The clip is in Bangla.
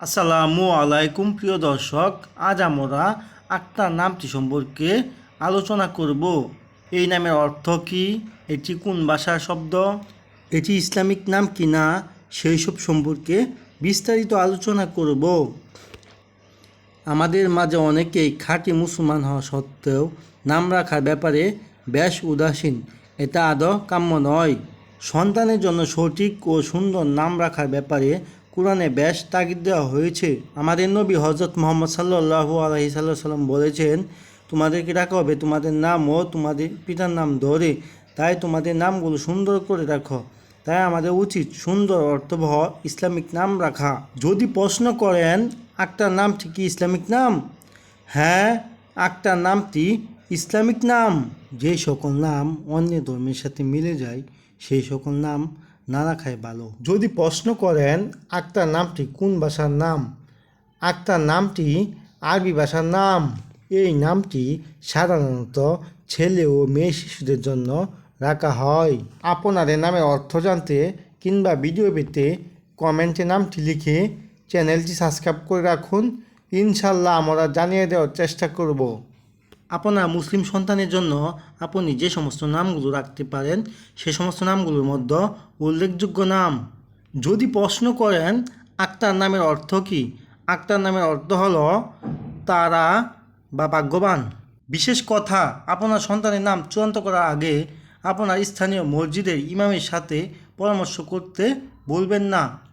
আসসালামু আলাইকুম, প্রিয় দর্শক। আজ আমরা আক্তার নামটি সম্পর্কে আলোচনা করব। এই নামের অর্থ কি? এটি কোন ভাষার শব্দ? এটি ইসলামিক নাম কি না? সেই সব সম্পর্কে বিস্তারিত আলোচনা করব। আমাদের মাঝে অনেকেই খাঁটি মুসলমান হওয়া সত্ত্বেও নাম রাখার ব্যাপারে বেশ উদাসীন। এটা আদৌ কাম্য নয়। সন্তানের জন্য সঠিক ও সুন্দর নাম রাখার ব্যাপারে কোরআনে বেশ তাগিদ দেওয়া হয়েছে। আমাদের নবী হজরত মোহাম্মদ সাল্লাহ আলহি সাল্লাম বলেছেন তোমাদেরকে রাখা হবে? তোমাদের নাম ও তোমাদের পিতার নাম ধরে। তাই তোমাদের নামগুলো সুন্দর করে রাখো। তাই আমাদের উচিত সুন্দর অর্থবহ ইসলামিক নাম রাখা। যদি প্রশ্ন করেন আক্তার নামটি কি ইসলামিক নাম? হ্যাঁ আক্তার নামটি ইসলামিক নাম। যে সকল নাম অন্য ধর্মের সাথে মিলে যায়, সেই সকল নাম না রাখাই ভালো যদি প্রশ্ন করেন, আক্তার নামটি কোন ভাষার নাম? আক্তার নামটি আরবি ভাষার নাম। এই নামটি সাধারণত ছেলে ও মেয়ে শিশুদের জন্য রাখা হয়। আপনাদের নামের অর্থ জানতে কিংবা ভিডিও পেতে কমেন্টে নামটি লিখে চ্যানেলটি সাবস্ক্রাইব করে রাখুন। ইনশাল্লাহ আমরা জানিয়ে দেওয়ার চেষ্টা করব। আপনার মুসলিম সন্তানের জন্য আপনি যে সমস্ত নামগুলো রাখতে পারেন, সে সমস্ত নামগুলোর মধ্যে উল্লেখযোগ্য নাম। যদি প্রশ্ন করেন, আক্তার নামের অর্থ কি? আক্তার নামের অর্থ হল তারা বা ভাগ্যবান। বিশেষ কথা, আপনার সন্তানের নাম চূড়ান্ত করার আগে আপনার স্থানীয় মসজিদের ইমামের সাথে পরামর্শ করতে বলবেন না।